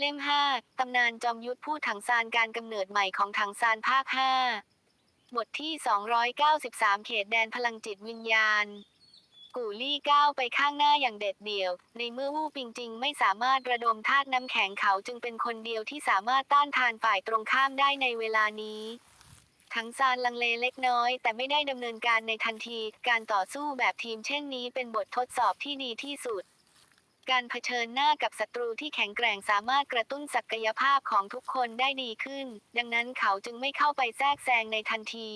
เล่ม 5 ตำนานจอมยุทธผู้ถังซานการกำเนิดใหม่ของถังซานภาค 5 บทที่ 293 เขตแดนพลังจิตวิญญาณ กูลี่ก้าวไปข้างหน้าอย่างเด็ดเดี่ยว ในเมื่อวู่ปิงจิงไม่สามารถระดมธาตุน้ำแข็งเขาจึงเป็นคนเดียวที่สามารถต้านทานฝ่ายตรงข้ามได้ในเวลานี้ทั้งซานลังเลเล็กน้อย แต่ไม่ได้ดำเนินการในทันที การต่อสู้แบบทีมเช่นนี้เป็นบททดสอบที่ดีที่สุด การเผชิญหน้ากับศัตรูที่แข็งแกร่งสามารถกระตุ้นศักยภาพของทุกคนได้ดีขึ้น ดังนั้นเขาจึงไม่เข้าไปแทรกแซงในทันที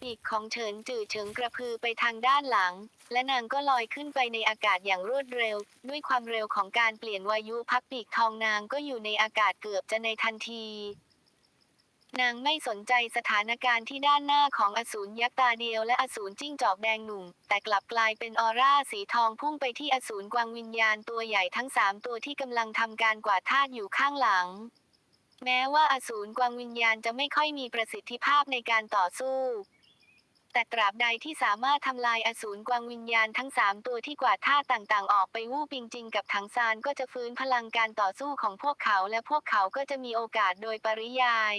ปีกของเฉินจื่อเฉิงกระพือไปทางด้านหลัง และนางก็ลอยขึ้นไปในอากาศอย่างรวดเร็ว ด้วยความเร็วของการเปลี่ยนวายุพักปีกทองนางก็อยู่ในอากาศเกือบจะในทันที นางไม่สนใจสถานการณ์ที่ด้านหน้าของอสูรยักษ์ตาเดียวและอสูรจิ้งจอกแดงหนุ่ม แต่กลับกลายเป็นออร่าสีทองพุ่งไปที่อสูรกวางวิญญาณตัวใหญ่ทั้งสามตัวที่กำลังทำการกวาดธาตุอยู่ข้างหลัง แม้ว่าอสูรกวางวิญญาณจะไม่ค่อยมีประสิทธิภาพในการต่อสู้ แต่ตราบใดที่สามารถทำลายอสูรกวางวิญญาณทั้งสามตัวที่กวาดธาตุต่างๆ ออกไปวู่ปิงจิงกับถังซานก็จะฟื้นพลังการต่อสู้ของพวกเขา และพวกเขาก็จะมีโอกาสโดยปริยาย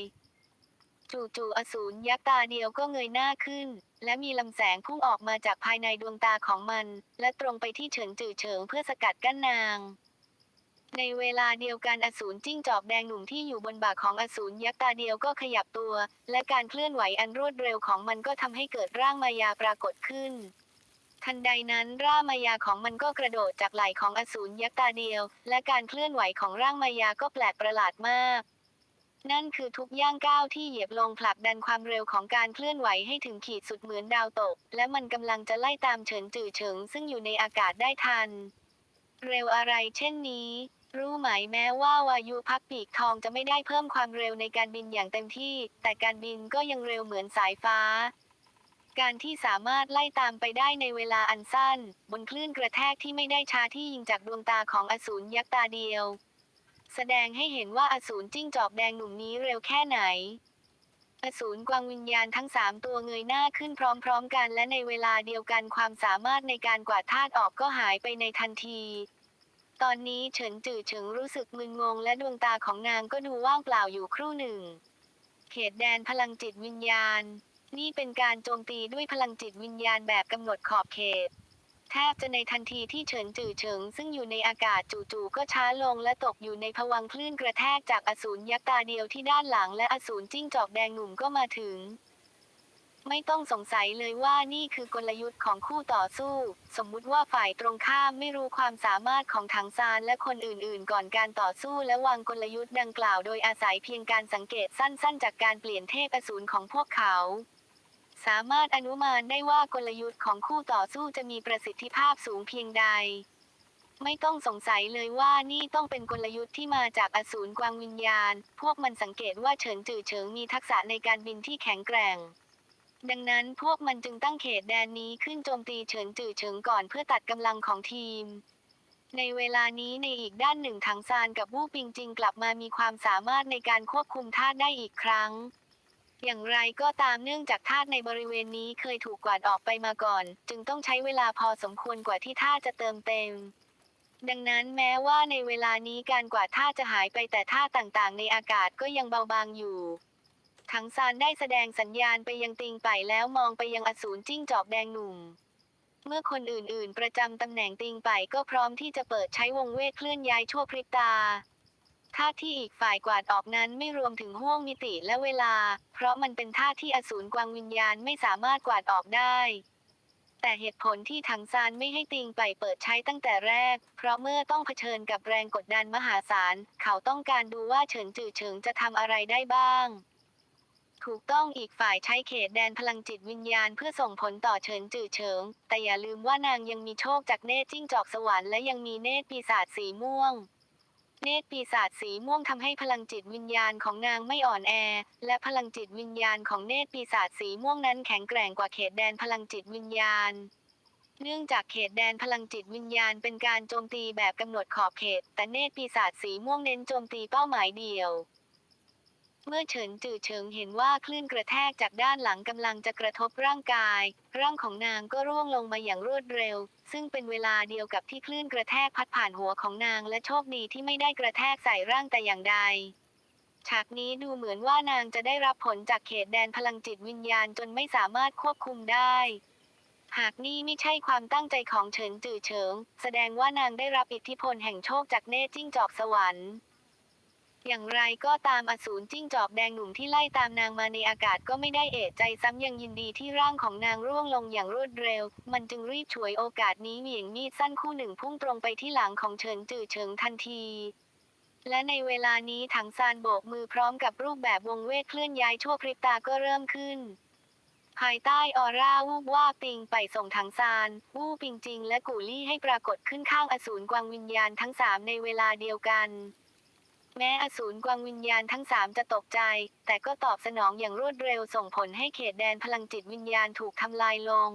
จู่ๆอสูรยักษ์ตาเดียวก็เงยหน้าขึ้น และมีลำแสงพุ่งออกมาจากภายในดวงตาของมัน และตรงไปที่เฉินจื่อเฉิงเพื่อสกัดกั้นนาง ในเวลาเดียวกันอสูรจิ้งจอกแดงหนุ่มที่อยู่บนบ่าของอสูรยักษ์ตาเดียวก็ขยับตัว และการเคลื่อนไหวอันรวดเร็วของมันก็ทำให้เกิดร่างมายาปรากฏขึ้นทันใดนั้นร่างมายาของมันก็กระโดดจากไหล่ของอสูรยักษ์ตาเดียว และการเคลื่อนไหวของร่างมายาก็แปลกประหลาดมาก นั่นคือทุกย่างก้าวที่เหยียบลงผลักดันความเร็วของการเคลื่อนไหวให้ถึงขีดสุดเหมือนดาวตก และมันกำลังจะไล่ตามเฉินจื่อเฉิงซึ่งอยู่ในอากาศได้ทัน เร็วอะไรเช่นนี้ รู้ไหมแม้ว่าวายุพักปีกทองจะไม่ได้เพิ่มความเร็วในการบินอย่างเต็มที่ แต่การบินก็ยังเร็วเหมือนสายฟ้า การที่สามารถไล่ตามไปได้ในเวลาอันสั้น บนคลื่นกระแทกที่ไม่ได้ช้าที่ยิงจากดวงตาของอสูรยักษ์ตาเดียว แสดงให้เห็นว่าอสูรจิ้งจอกแดงหนุ่มนี้เร็วแค่ไหน อสูรกวางวิญญาณทั้งสามตัวเงยหน้าขึ้นพร้อมๆกัน และในเวลาเดียวกันความสามารถในการกวาดธาตุออกก็หายไปในทันที ตอนนี้เฉินจื่อเฉิงรู้สึกมึนงง และดวงตาของนางก็ดูว่างเปล่าอยู่ครู่หนึ่ง เขตแดนพลังจิตวิญญาณ นี่เป็นการโจมตีด้วยพลังจิตวิญญาณแบบกำหนดขอบเขต แทบจะในทันทีที่เฉินจื่อเฉิง ซึ่งอยู่ในอากาศจู่ๆก็ช้าลงและตกอยู่ในภวังค์คลื่นกระแทกจากอสูรยักษ์ตาเดียวที่ด้านหลังและอสูรจิ้งจอกแดงหนุ่มก็มาถึง ไม่ต้องสงสัยเลยว่านี่คือกลยุทธ์ของคู่ต่อสู้ สมมุติว่าฝ่ายตรงข้ามไม่รู้ความสามารถของถังซานและคนอื่นๆ ก่อนการต่อสู้และวางกลยุทธ์ดังกล่าวโดยอาศัยเพียงการสังเกตสั้นๆ จากการเปลี่ยนเทพอสูรของพวกเขา สามารถอนุมานได้ว่ากลยุทธ์ของคู่ต่อสู้จะมีประสิทธิภาพสูงเพียงใด ไม่ต้องสงสัยเลยว่านี่ต้องเป็นกลยุทธ์ที่มาจากอสูรกวางวิญญาณ พวกมันสังเกตว่าเฉินจื่อเฉิงมีทักษะในการบินที่แข็งแกร่ง ดังนั้นพวกมันจึงตั้งเขตแดนนี้ขึ้นโจมตีเฉินจื่อเฉิงก่อนเพื่อตัดกำลังของทีมในเวลานี้ในอีกด้านหนึ่งถังซานกับวู่ปิงจิงกลับมามีความสามารถในการควบคุมธาตุได้อีกครั้ง อย่างไรก็ตามเนื่องจากธาตุในบริเวณนี้เคยถูกกวาดออกไปมาก่อน จึงต้องใช้เวลาพอสมควรกว่าที่ธาตุจะเติมเต็ม ดังนั้นแม้ว่าในเวลานี้การกวาดธาตุจะหายไปแต่ธาตุต่างๆ ในอากาศก็ยังเบาบางอยู่ถังซานได้แสดงสัญญาณไปยังติงไปแล้วมองไปยังอสูรจิ้งจอกแดงหนุ่ม เมื่อคนอื่นๆ ประจำตำแหน่งติงไปก็พร้อมที่จะเปิดใช้วงเวทเคลื่อนย้ายชั่วพริบตา ท่าที่อีกฝ่ายกวาดออกนั้นไม่รวมถึงห้วงมิติและเวลา เพราะมันเป็นท่าที่อสูรกวางวิญญาณไม่สามารถกวาดออกได้ แต่เหตุผลที่ถังซานไม่ให้ติงไปเปิดใช้ตั้งแต่แรก เพราะเมื่อต้องเผชิญกับแรงกดดันมหาศาล เขาต้องการดูว่าเฉินจื่อเฉิงจะทำอะไรได้บ้างถูกต้องอีกฝ่ายใช้เขตแดนพลังจิตวิญญาณเพื่อส่งผลต่อเฉินจื่อเฉิง แต่อย่าลืมว่านางยังมีโชคจากเนตรจิ้งจอกสวรรค์และยังมีเนตรปีศาจสีม่วง เนตรปีศาจสีม่วงทำให้พลังจิตวิญญาณของนางไม่อ่อนแอ และพลังจิตวิญญาณของเนตรปีศาจสีม่วงนั้นแข็งแกร่งกว่าเขตแดนพลังจิตวิญญาณ เนื่องจากเขตแดนพลังจิตวิญญาณเป็นการโจมตีแบบกำหนดขอบเขต แต่เนตรปีศาจสีม่วงเน้นโจมตีเป้าหมายเดียว เมื่อเฉินจือเฉิงเห็นว่าคลื่นกระแทกจากด้านหลังกำลังจะกระทบร่างกาย ร่างของนางก็ร่วงลงมาอย่างรวดเร็ว ซึ่งเป็นเวลาเดียวกับที่คลื่นกระแทกพัดผ่านหัวของนางและโชคดีที่ไม่ได้กระแทกใส่ร่างแต่อย่างใดฉากนี้ดูเหมือนว่านางจะได้รับผลจากเขตแดนพลังจิตวิญญาณจนไม่สามารถควบคุมได้ หากนี่ไม่ใช่ความตั้งใจของเฉินจือเฉิง แสดงว่านางได้รับอิทธิพลแห่งโชคจากเนตรจิ้งจอกสวรรค์ อย่างไรก็ตามอสูรจิ้งจอกแดงหนุ่มที่ไล่ตามนางมาในอากาศก็ไม่ได้เอะใจซ้ำยังยินดีที่ร่างของนางร่วงลงอย่างรวดเร็ว มันจึงรีบฉวยโอกาสนี้เหวี่ยงมีดสั้นคู่หนึ่งพุ่งตรงไปที่หลังของเฉินจือเฉิงทันที และในเวลานี้ถังซานโบกมือพร้อมกับรูปแบบวงเวทเคลื่อนย้ายชั่วพริบตาก็เริ่มขึ้น ภายใต้ออร่าวูบว่าบปิงไปส่งถังซานวูบปิงจริงและกูลี่ให้ปรากฏขึ้นข้างอสูรกวางวิญญาณทั้งสามในเวลาเดียวกัน แม้อสูรกวางวิญญาณทั้งสามจะตกใจ แต่ก็ตอบสนองอย่างรวดเร็วส่งผลให้เขตแดนพลังจิตวิญญาณถูกทำลายลง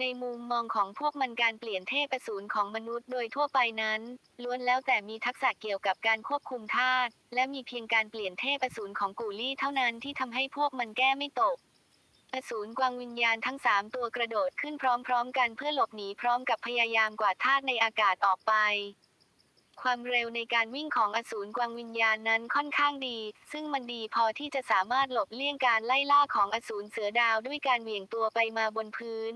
ในมุมมองของพวกมันการเปลี่ยนเทพอสูรของมนุษย์โดยทั่วไปนั้น ล้วนแล้วแต่มีทักษะเกี่ยวกับการควบคุมธาตุและมีเพียงการเปลี่ยนเทพอสูรของกูลี่เท่านั้นที่ทำให้พวกมันแก้ไม่ตกอสูรกวางวิญญาณทั้งสามตัวกระโดดขึ้นพร้อมๆ กันเพื่อหลบหนีพร้อมกับพยายามกวาดธาตุในอากาศออกไป ความเร็วในการวิ่งของอสูรกวางวิญญาณนั้นค่อนข้างดี ซึ่งมันดีพอที่จะสามารถหลบเลี่ยงการไล่ล่าของอสูรเสือดาวด้วยการเหวี่ยงตัวไปมาบนพื้น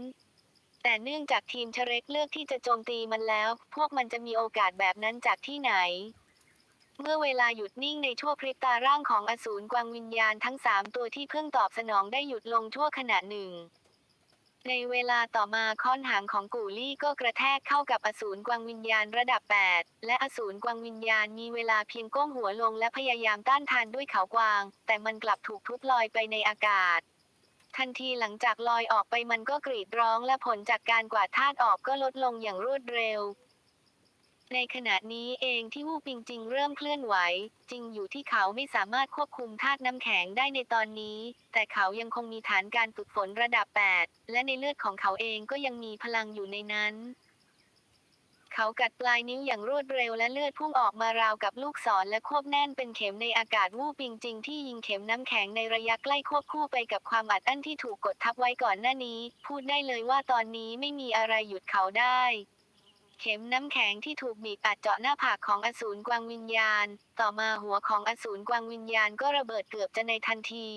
แต่เนื่องจากทีมเชเร็กเลือกที่จะโจมตีมันแล้ว พวกมันจะมีโอกาสแบบนั้นจากที่ไหน เมื่อเวลาหยุดนิ่งในชั่วพริบตาร่างของอสูรกวางวิญญาณทั้งสามตัวที่เพิ่งตอบสนองได้หยุดลงชั่วขณะหนึ่ง ในเวลาต่อมาค้อนหางของกูลี่ก็กระแทกเข้ากับอสูรกวางวิญญาณระดับ 8 และอสูรกวางวิญญาณมีเวลาเพียงก้มหัวลงและพยายามต้านทานด้วยเขากวาง แต่มันกลับถูกทุบลอยไปในอากาศ ทันทีหลังจากลอยออกไปมันก็กรีดร้องและผลจากการกวาดธาตุออกก็ลดลงอย่างรวดเร็ว ในขณะนี้เองที่วูปิงจิงเริ่มเคลื่อนไหว จริงอยู่ที่เขาไม่สามารถควบคุมธาตุน้ำแข็งได้ในตอนนี้ แต่เขายังคงมีฐานการฝึกฝนระดับ 8 และในเลือดของเขาเองก็ยังมีพลังอยู่ในนั้น เขากัดปลายนิ้วอย่างรวดเร็วและเลือดพุ่งออกมาราวกับลูกศรและควบแน่นเป็นเข็มในอากาศวูปิงจิงที่ยิงเข็มน้ำแข็งในระยะใกล้ควบคู่ไปกับความอัดอั้นที่ถูกกดทับไว้ก่อนหน้านี้ พูดได้เลยว่าตอนนี้ไม่มีอะไรหยุดเขาได้ เข็มน้ำแข็งที่ถูกบีบอัดเจาะหน้าผากของอสูรกวางวิญญาณ ต่อมาหัวของอสูรกวางวิญญาณก็ระเบิดเกือบจะในทันที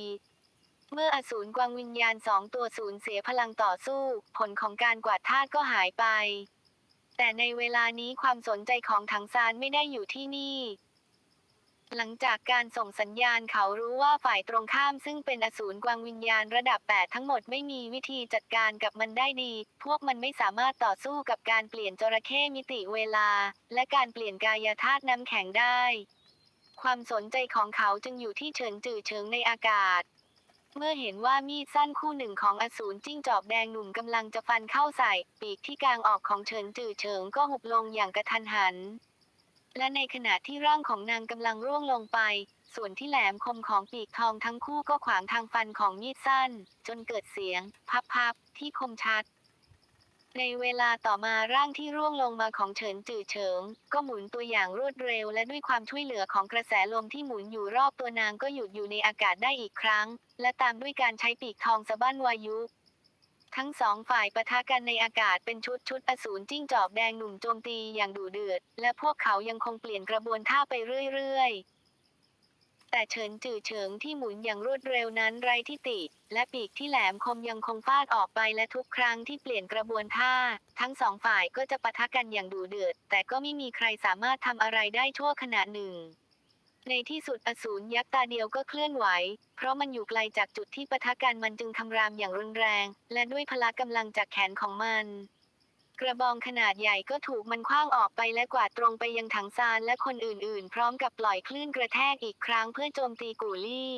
เมื่ออสูรกวางวิญญาณสองตัวสูญเสียพลังต่อสู้ ผลของการกวาดธาตุก็หายไป แต่ในเวลานี้ความสนใจของถังซานไม่ได้อยู่ที่นี่ หลังจากการส่งสัญญาณเขารู้ว่าฝ่ายตรงข้ามซึ่งเป็นอสูรกวางวิญญาณระดับ 8 ทั้งหมดไม่มีวิธีจัดการกับมันได้ดี พวกมันไม่สามารถต่อสู้กับการเปลี่ยนจระเข้มิติเวลา และการเปลี่ยนกายธาตุน้ำแข็งได้ ความสนใจของเขาจึงอยู่ที่เฉินจือเฉิงในอากาศ เมื่อเห็นว่ามีดสั้นคู่หนึ่งของอสูรจิ้งจอกแดงหนุ่มกำลังจะฟันเข้าใส่ ปีกที่กลางออกของเฉินจือเฉิงก็หุบลงอย่างกระทันหัน และในขณะที่ร่างของนางกำลังร่วงลงไป ส่วนที่แหลมคมของปีกทองทั้งคู่ก็ขวางทางฟันของมีดสั้น จนเกิดเสียง พับๆที่คมชัด ในเวลาต่อมาร่างที่ร่วงลงมาของเฉินจือเฉิง ก็หมุนตัวอย่างรวดเร็ว และด้วยความช่วยเหลือของกระแสลมที่หมุนอยู่รอบตัวนางก็หยุดอยู่ในอากาศได้อีกครั้ง และตามด้วยการใช้ปีกทองสะบั้นวายุ ทั้งสองฝ่ายปะทะกันในอากาศเป็นชุดชุดอสูรจิ้งจอกแดงหนุ่มโจมตีอย่างดุเดือด และพวกเขายังคงเปลี่ยนกระบวนท่าไปเรื่อยๆ แต่เฉินจื่อเฉิงที่หมุนอย่างรวดเร็วนั้นไร้ทิฏฐิและปีกที่แหลมคมยังคงฟาดออกไปและทุกครั้งที่เปลี่ยนกระบวนท่า ทั้งสองฝ่ายก็จะปะทะกันอย่างดุเดือด แต่ก็ไม่มีใครสามารถทำอะไรได้ชั่วขณะหนึ่ง ในที่สุดอสูรยักษ์ตาเดียวก็เคลื่อนไหว เพราะมันอยู่ไกลจากจุดที่ปะทะกันมันจึงคำรามอย่างรุนแรง และด้วยพละกำลังจากแขนของมัน กระบองขนาดใหญ่ก็ถูกมันคว้างออกไปและกวาดตรงไปยังถังซานและคนอื่นๆ พร้อมกับปล่อยคลื่นกระแทกอีกครั้งเพื่อโจมตีกูลี่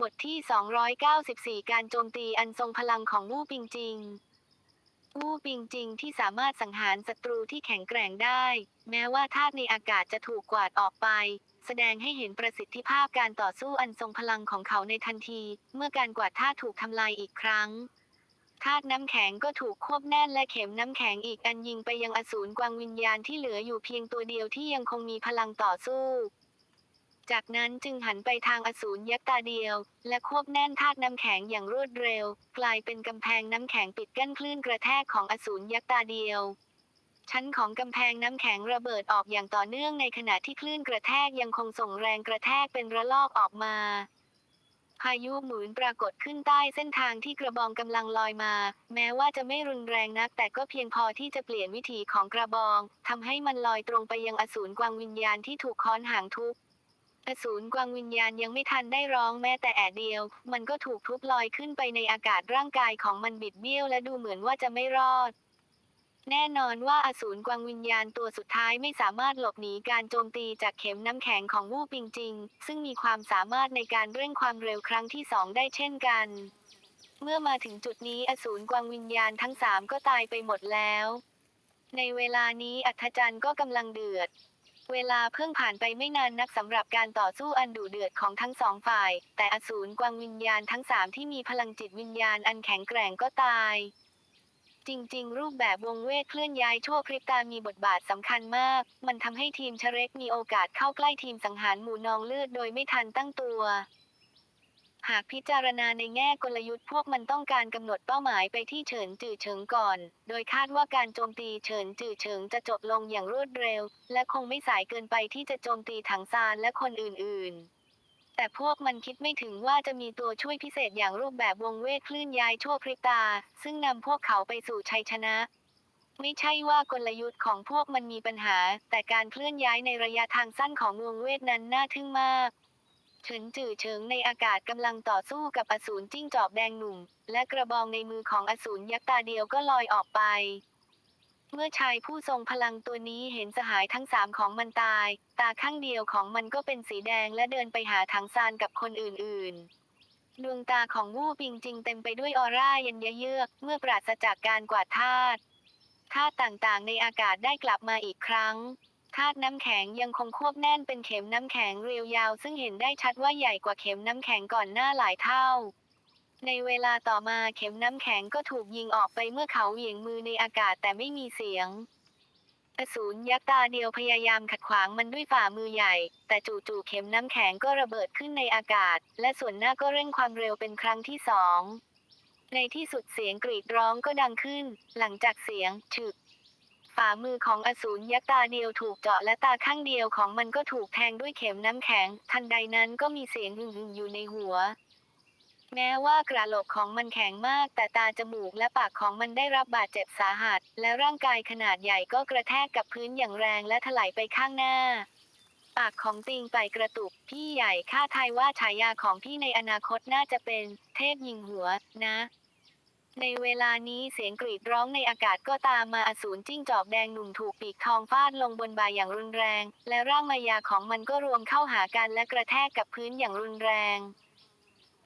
บทที่ 294 การโจมตีอันทรงพลังของวู่ปิงจิงวู่ปิงจิงที่สามารถสังหารศัตรูที่แข็งแกร่งได้ แม้ว่าธาตุในอากาศจะถูกกวาดออกไป แสดงให้เห็นประสิทธิภาพการต่อสู้อันทรงพลังของเขาในทันที เมื่อการกวาดธาตุถูกทำลายอีกครั้งธาตุน้ำแข็งก็ถูกควบแน่นและเข็มน้ำแข็งอีกอันยิงไปยังอสูรกวางวิญญาณที่เหลืออยู่เพียงตัวเดียวที่ยังคงมีพลังต่อสู้ จากนั้นจึงหันไปทางอสูรยักษ์ตาเดียว และควบแน่นธาตุน้ำแข็งอย่างรวดเร็ว กลายเป็นกำแพงน้ำแข็งปิดกั้นคลื่นกระแทกของอสูรยักษ์ตาเดียว ชั้นของกำแพงน้ำแข็งระเบิดออกอย่างต่อเนื่องในขณะที่คลื่นกระแทกยังคงส่งแรงกระแทกเป็นระลอกออกมา พายุหมุนปรากฏขึ้นใต้เส้นทางที่กระบองกำลังลอยมา แม้ว่าจะไม่รุนแรงนัก แต่ก็เพียงพอที่จะเปลี่ยนวิถีของกระบองทำให้มันลอยตรงไปยังอสูรกวางวิญญาณที่ถูกค้อนหางทุบอสูรกวางวิญญาณยังไม่ทันได้ร้องแม้แต่แอะเดียว มันก็ถูกทุบลอยขึ้นไปในอากาศร่างกายของมันบิดเบี้ยวและดูเหมือนว่าจะไม่รอด แน่นอนว่าอสูรกวางวิญญาณตัวสุดท้ายไม่สามารถหลบหนีการโจมตีจากเข็มน้ำแข็งของวู่ปิงจิง ซึ่งมีความสามารถในการเร่งความเร็วครั้งที่สองได้เช่นกัน เมื่อมาถึงจุดนี้อสูรกวางวิญญาณทั้งสามก็ตายไปหมดแล้ว ในเวลานี้อัธจันทร์ก็กำลังเดือด เวลาเพิ่งผ่านไปไม่นานนักสำหรับการต่อสู้อันดุเดือดของทั้งสองฝ่าย แต่อสูรกวางวิญญาณทั้งสามที่มีพลังจิตวิญญาณอันแข็งแกร่งก็ตาย จริง ๆ รูปแบบวงเวทเคลื่อนย้ายชั่วพริบตามีบทบาทสำคัญมาก มันทำให้ทีมเชเร็กมีโอกาสเข้าใกล้ทีมสังหารหมู่นองเลือดโดยไม่ทันตั้งตัว หากพิจารณาในแง่กลยุทธ์พวกมันต้องการกำหนดเป้าหมายไปที่เฉินจื่อเฉิงก่อน โดยคาดว่าการโจมตีเฉินจื่อเฉิงจะจบลงอย่างรวดเร็ว และคงไม่สายเกินไปที่จะโจมตีถังซานและคนอื่นๆ แต่พวกมันคิดไม่ถึงว่าจะมีตัวช่วยพิเศษอย่างรูปแบบวงเวทคลื่นย้ายชั่วพริบตา ซึ่งนำพวกเขาไปสู่ชัยชนะ ไม่ใช่ว่ากลยุทธ์ของพวกมันมีปัญหา แต่การเคลื่อนย้ายในระยะทางสั้นของวงเวทนั้นน่าทึ่งมากเฉินจื่อเฉิงในอากาศกำลังต่อสู้กับอสูรจิ้งจอกแดงหนุ่ม และกระบองในมือของอสูรยักษ์ตาเดียวก็ลอยออกไป เมื่อชายผู้ทรงพลังตัวนี้เห็นสหายทั้งสามของมันตาย ตาข้างเดียวของมันก็เป็นสีแดงและเดินไปหาถังซานกับคนอื่นๆ ดวงตาของวู่ปิงจิงเต็มไปด้วยออร่าเย็นเยือก เมื่อปราศจากการกวาดธาตุธาตุต่างๆ ในอากาศได้กลับมาอีกครั้งธาตุน้ำแข็งยังคงควบแน่นเป็นเข็มน้ำแข็งเรียวยาว ซึ่งเห็นได้ชัดว่าใหญ่กว่าเข็มน้ำแข็งก่อนหน้าหลายเท่า ในเวลาต่อมาเข็มน้ำแข็งก็ถูกยิงออกไปเมื่อเขาเหวี่ยงมือในอากาศแต่ไม่มีเสียง อสูรยักษ์ตาเดียวพยายามขัดขวางมันด้วยฝ่ามือใหญ่ แต่จู่ๆเข็มน้ำแข็งก็ระเบิดขึ้นในอากาศ และส่วนหน้าก็เร่งความเร็วเป็นครั้งที่สอง ในที่สุดเสียงกรีดร้องก็ดังขึ้น หลังจากเสียงฉึกฝ่ามือของอสูรยักษ์ตาเดียวถูกเจาะและตาข้างเดียวของมันก็ถูกแทงด้วยเข็มน้ำแข็ง ทันใดนั้นก็มีเสียงหึ่งๆอยู่ในหัว แม้ว่ากระโหลกของมันแข็งมาก แต่ตาจมูกและปากของมันได้รับบาดเจ็บสาหัส และร่างกายขนาดใหญ่ก็กระแทกกับพื้นอย่างแรงและถลายไปข้างหน้า ปากของติงไปกระตุก พี่ใหญ่ข้าทายว่าฉายาของพี่ในอนาคตน่าจะเป็น เทพยิงหัว นะ ในเวลานี้เสียงกรีดร้องในอากาศก็ตามมาอสูรจิ้งจอกแดงหนุ่มถูกปีกทองฟาดลงบนบ่าอย่างรุนแรง และร่างมายาของมันก็รวมเข้าหากันและกระแทกกับพื้นอย่างรุนแรง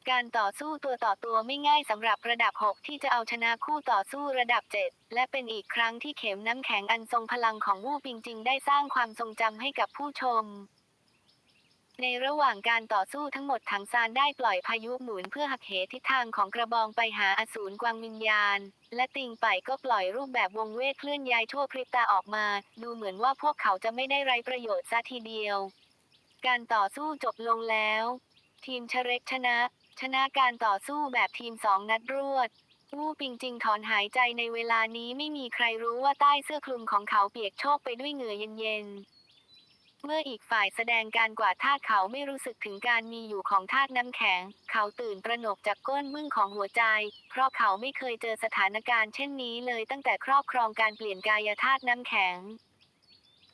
การต่อสู้ตัวต่อตัวไม่ง่ายสำหรับระดับ 6 ที่จะเอาชนะคู่ต่อสู้ระดับ 7 และเป็นอีกครั้งที่เข็มน้ำแข็งอันทรงพลังของวู่ปิงจิงได้สร้างความทรงจำให้กับผู้ชม ในระหว่างการต่อสู้ทั้งหมดถังซานได้ปล่อยพายุหมุนเพื่อหักเหทิศทางของกระบองไปหาอสูรกวางวิญญาณ และติงไปก็ปล่อยรูปแบบวงเวทเคลื่อนย้ายทั่วพริบตาออกมา ดูเหมือนว่าพวกเขาจะไม่ได้ไรประโยชน์ซะทีเดียว การต่อสู้จบลงแล้ว ทีมเชเร็กชนะ ชนะการต่อสู้แบบทีมสองนัดรวด วูปิงจิงถอนหายใจในเวลานี้ไม่มีใครรู้ว่าใต้เสื้อคลุมของเขาเปียกโชกไปด้วยเหงื่อเย็นๆ เมื่ออีกฝ่ายแสดงการกวาดธาตุเขาไม่รู้สึกถึงการมีอยู่ของธาตุน้ำแข็ง เขาตื่นตระหนกจากก้นมึ่งของหัวใจ เพราะเขาไม่เคยเจอสถานการณ์เช่นนี้เลยตั้งแต่ครอบครองการเปลี่ยนกายธาตุน้ำแข็ง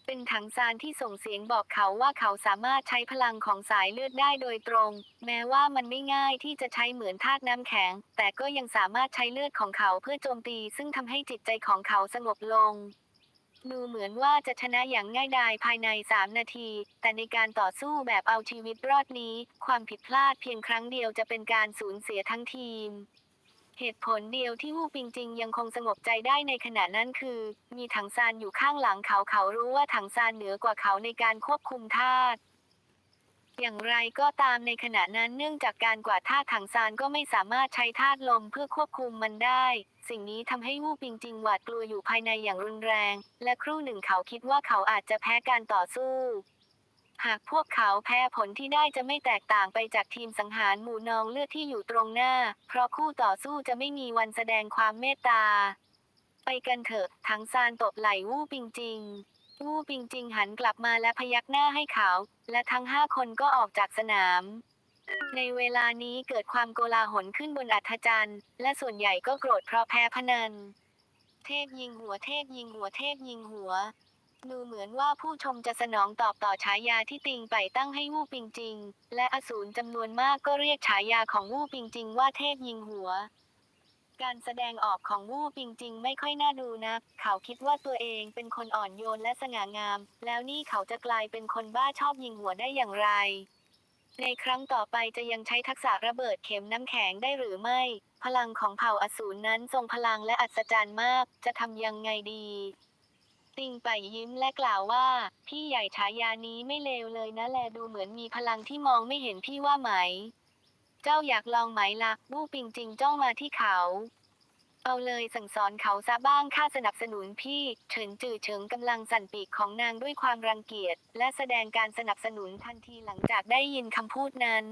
เป็นถังซานที่ส่งเสียงบอกเขาว่าเขาสามารถใช้พลังของสายเลือดได้โดยตรง แม้ว่ามันไม่ง่ายที่จะใช้เหมือนธาตุน้ำแข็ง แต่ก็ยังสามารถใช้เลือดของเขาเพื่อโจมตี ซึ่งทำให้จิตใจของเขาสงบลงดูเหมือนว่าจะชนะอย่างง่ายดายภายใน 3 นาที แต่ในการต่อสู้แบบเอาชีวิตรอดนี้ ความผิดพลาดเพียงครั้งเดียวจะเป็นการสูญเสียทั้งทีม เหตุผลเดียวที่วูปิงจิงยังคงสงบใจได้ในขณะนั้นคือ มีถังซานอยู่ข้างหลังเขาเขารู้ว่าถังซานเหนือกว่าเขาในการควบคุมธาตุอย่างไรก็ตามในขณะนั้นเนื่องจากการกวาดธาตุถังซานก็ไม่สามารถใช้ธาตุลมเพื่อควบคุมมันได้ สิ่งนี้ทำให้วูปิงจิงหวาดกลัวอยู่ภายในอย่างรุนแรง และครู่หนึ่งเขาคิดว่าเขาอาจจะแพ้การต่อสู้ หากพวกเขาแพ้ผลที่ได้จะไม่แตกต่างไปจากทีมสังหารหมู่นองเลือดที่อยู่ตรงหน้า เพราะคู่ต่อสู้จะไม่มีวันแสดงความเมตตา ไปกันเถอะถังซานตบไหล่วู้ปิงจิงวู้ปิงจิงหันกลับมาและพยักหน้าให้เขา และทั้งห้าคนก็ออกจากสนาม ในเวลานี้เกิดความโกลาหลขึ้นบนอัฐจันทร์และส่วนใหญ่ก็โกรธเพราะแพ้พนัน เทพยิงหัวเทพยิงหัวเทพยิงหัว ดูเหมือนว่าผู้ชมจะสนองตอบต่อฉายาที่ติงไปตั้งให้วู้ปิงจิง และอสูรจำนวนมากก็เรียกฉายาของวู้ปิงจิงว่าเทพยิงหัว การแสดงออกของวู้ปิงจิงไม่ค่อยน่าดูนะเขาคิดว่าตัวเองเป็นคนอ่อนโยนและสง่างาม แล้วนี่เขาจะกลายเป็นคนบ้าชอบยิงหัวได้อย่างไร ในครั้งต่อไปจะยังใช้ทักษะระเบิดเข็มน้ำแข็งได้หรือไม่ พลังของเผ่าอสูรนั้นทรงพลังและอัศจรรย์มาก จะทำยังไงดี ติงไปยิ้มและกล่าวว่า พี่ใหญ่ฉายานี้ไม่เลวเลยนะแลดูเหมือนมีพลังที่มองไม่เห็นพี่ว่าไหม เจ้าอยากลองไหมละ่ะบู้ปิงจิงจ้องมาที่เขา เอาเลยสั่งสอนเขาซะบ้างข้าสนับสนุนพี่ เฉินจือเฉิงกำลังสั่นปีกของนางด้วยความรังเกียจ และแสดงการสนับสนุนทันทีหลังจากได้ยินคำพูดนั้น